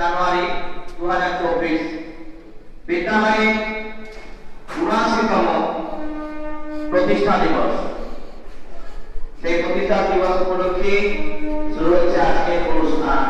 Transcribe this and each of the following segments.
জানুয়ারি দু হাজার চব্বিশ। বিদ্যালয়ে উনাশিতম প্রতিষ্ঠা দিবস। সেই প্রতিষ্ঠা দিবস উপলক্ষে শুরু হচ্ছে আজকের অনুষ্ঠান।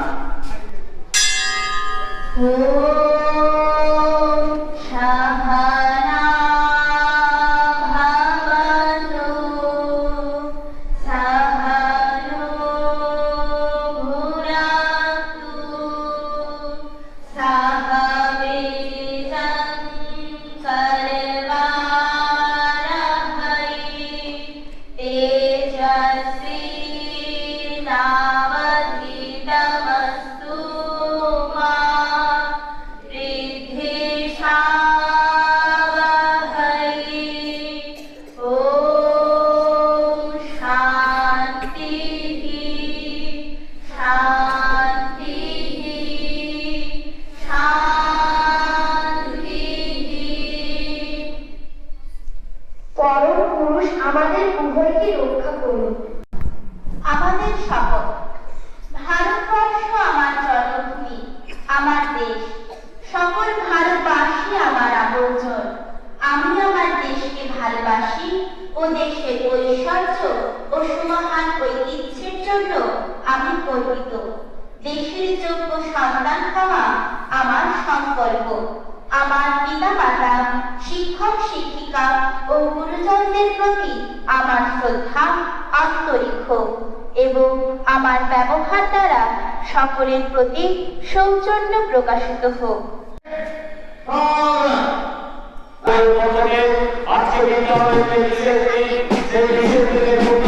আমাদের উভয়কে রক্ষা করুন আমাদের শপথ ভারতবর্ষ আমার জন্মভূমি আমার দেশ সকল ভারতবাসী আমার আবর্জন আমি আমার দেশকে ভালোবাসি ও দেশের ঐশ্বর্য ও সুমহান ঐতিহ্যের জন্য আমি গর্বিত দেশের যোগ্য সন্তান হওয়া আমার সংকল্প আমার পিতা মাতা শিক্ষক শিক্ষিকা ও গুরুজনদের প্রতি আমার শ্রদ্ধা আন্তরিক হোক এবং আমার ব্যবহার দ্বারা সকলের প্রতি সৌজন্য প্রকাশিত হোক। বছরে আজকে বিদ্যালয়ের সেই বিশেষটিকে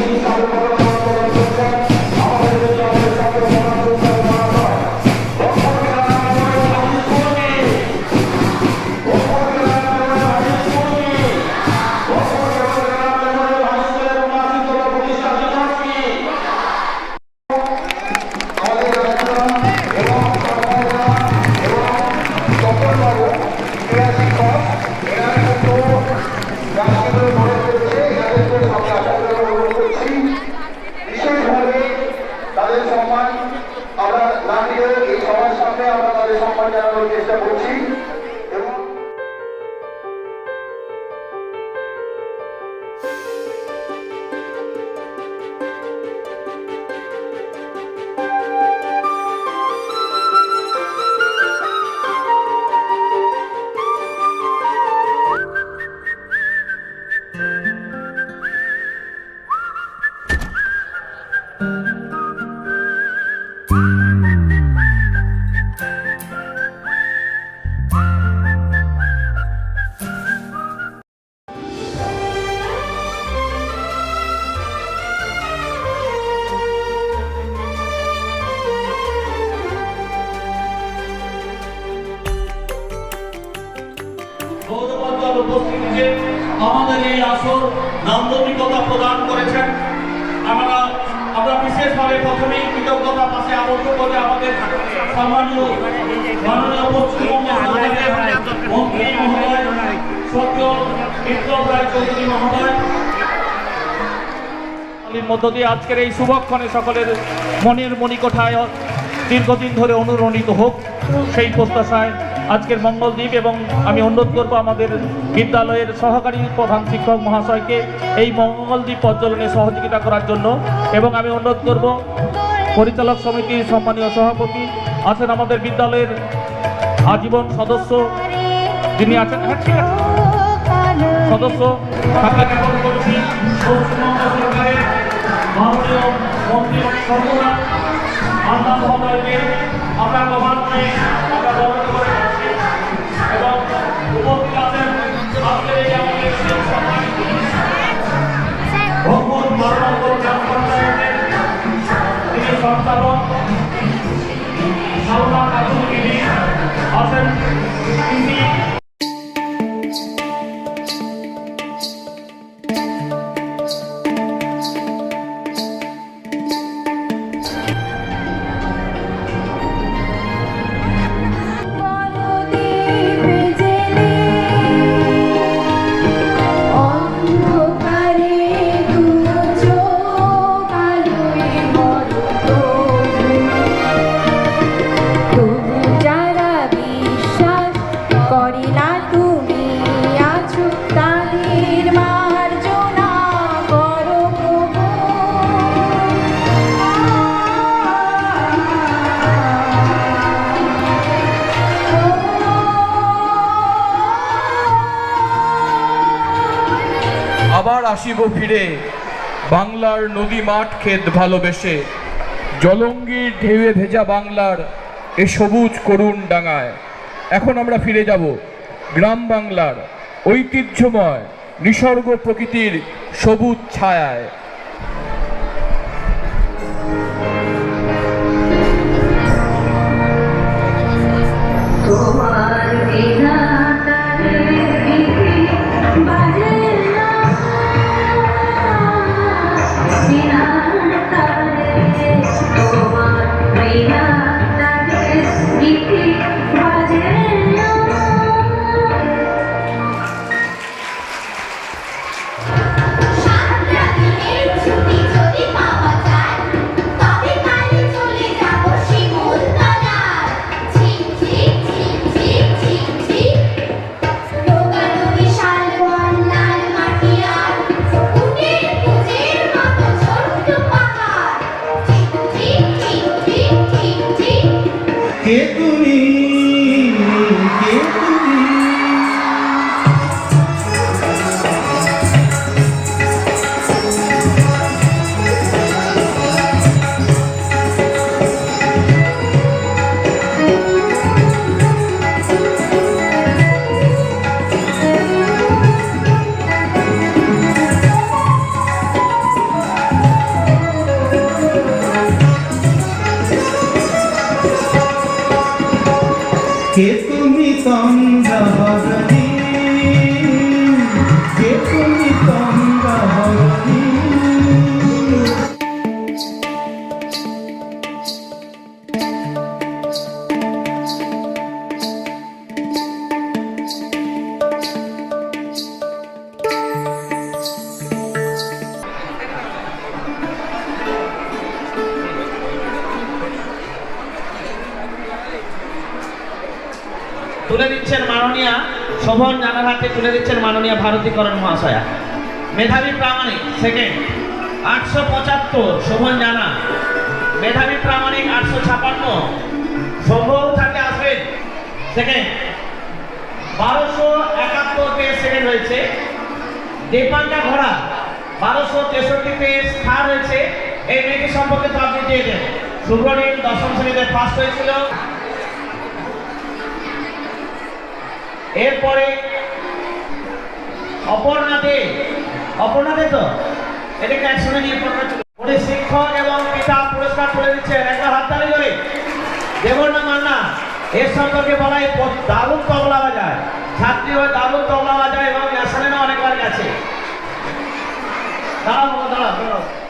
আমাদের এই আসর নান্দনিকতা প্রদান করেছেন। আমরা আমরা বিশেষভাবে প্রথমেই কৃতজ্ঞতা পাশে আবদ্ধ করে আমাদের মহোদয় মধ্য দিয়ে আজকের এই শুভক্ষণে সকলের মনের মণিকোঠায় দীর্ঘদিন ধরে অনুরণিত হোক, সেই প্রত্যাশায় আজকের মঙ্গলদ্বীপ এবং আমি অনুরোধ করব আমাদের বিদ্যালয়ের সহকারী প্রধান শিক্ষক মহাশয়কে এই মঙ্গলদ্বীপ প্রজ্বলনে সহযোগিতা করার জন্য। এবং আমি অনুরোধ করব পরিচালক সমিতির সম্মানীয় সভাপতি, আছেন আমাদের বিদ্যালয়ের আজীবন সদস্য যিনি আছেন হ্যাঁ সদস্য তাকে আসিব ফিরে। বাংলার নদী মাঠ খেত ভালোবেসে। জলঙ্গির ঢেউয়ে ভেজা বাংলার এ সবুজ করুণ ডাঙায়। এখন আমরা ফিরে যাব গ্রাম বাংলার ঐতিহ্যময়, নিসর্গ প্রকৃতির সবুজ ছায়ায়। তুলে দিচ্ছেন মাননীয়া শোভন জানার হাতে তুলে দিচ্ছেন মাননীয় ভারতীকরণ মহাশয়া। মেধাবী প্রামাণিক সেকেন্ড আটশো পঁচাত্তর, শোভন জানা। মেধাবী প্রামাণিক, আটশো ছাপান্ন শোভন থাকে আসবেন। সেকেন্ড বারোশো একাত্তর একাত্তরতে সেকেন্ড হয়েছে দেপাঙ্কা ঘোড়া, বারোশো তেষট্টি তেষট্টিতে স্থান হয়েছে এই মেয়েটি সম্পর্কে তো আপনি দিয়ে দেন সুব্রনীল দশম শ্রেণীতে ফার্স্ট হয়েছিল। এরপরে অপর্ণা দে অপর্ণা দে তো এটাকে একসঙ্গে নিয়ে পড়া শিক্ষক এবং পিতা পুরস্কার তুলে দিচ্ছেন। একটা হাততালি করে দেবর্ণা মান্না এর সম্পর্কে বলা প- দারুণ তবলা বাজায়। ছাত্রী হয়ে দারুণ তবলা বাজায় এবং ন্যাশনালে অনেকবার গেছে। দাঁড়াও বাবা, দাঁড়াও।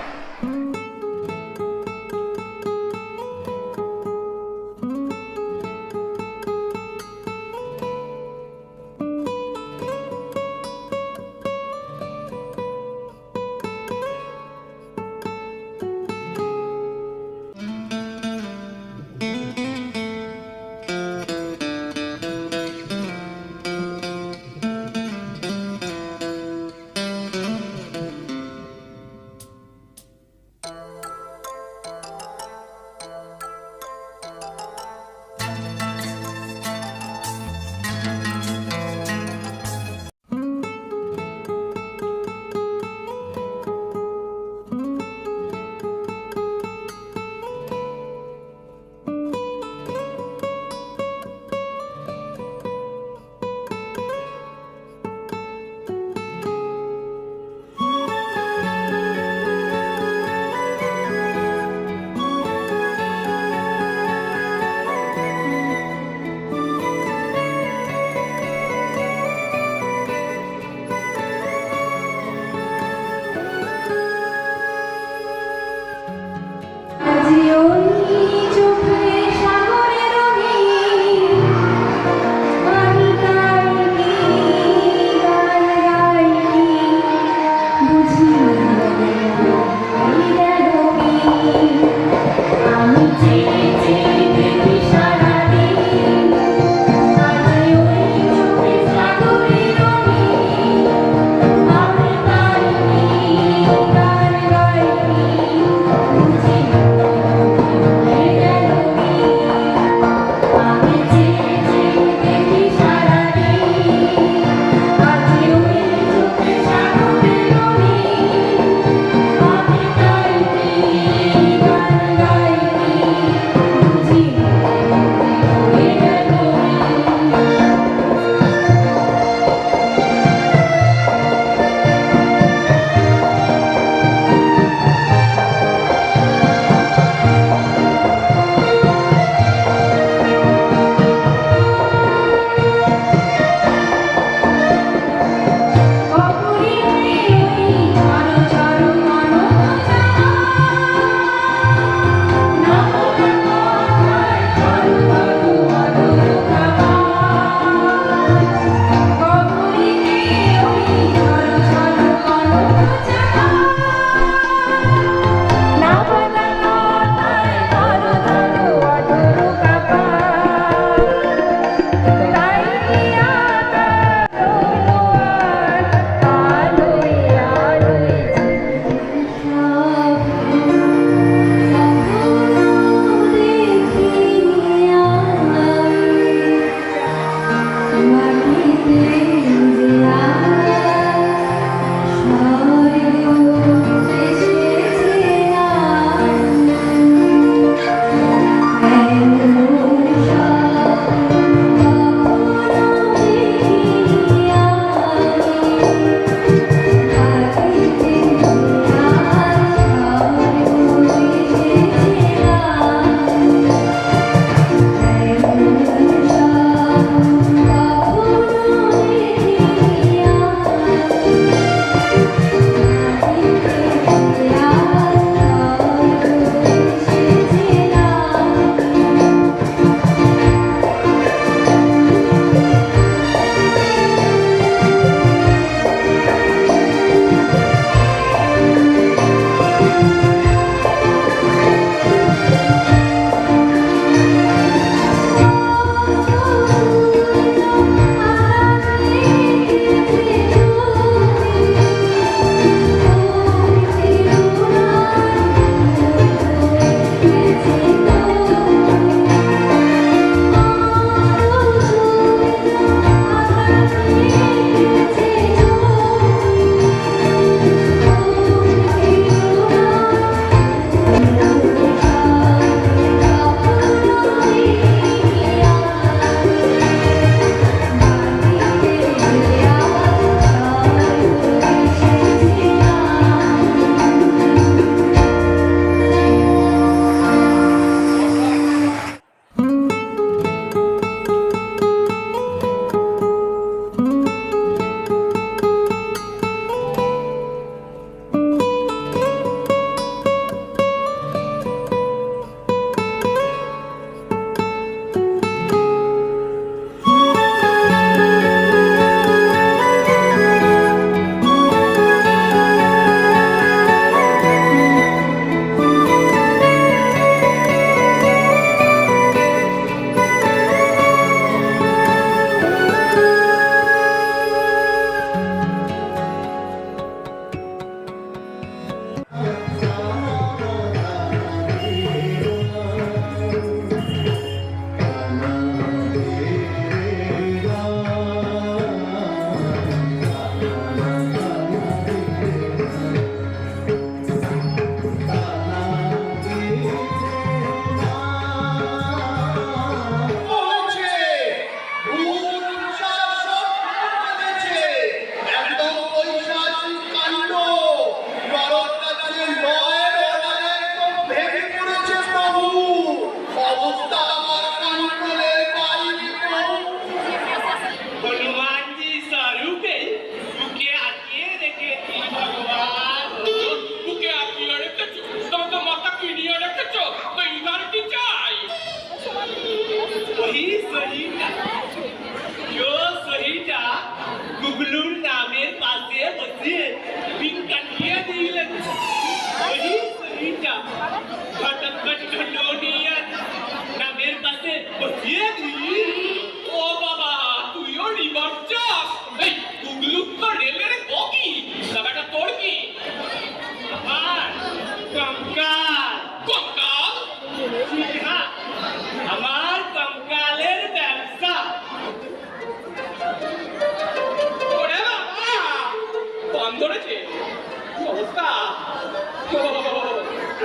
Yeah. But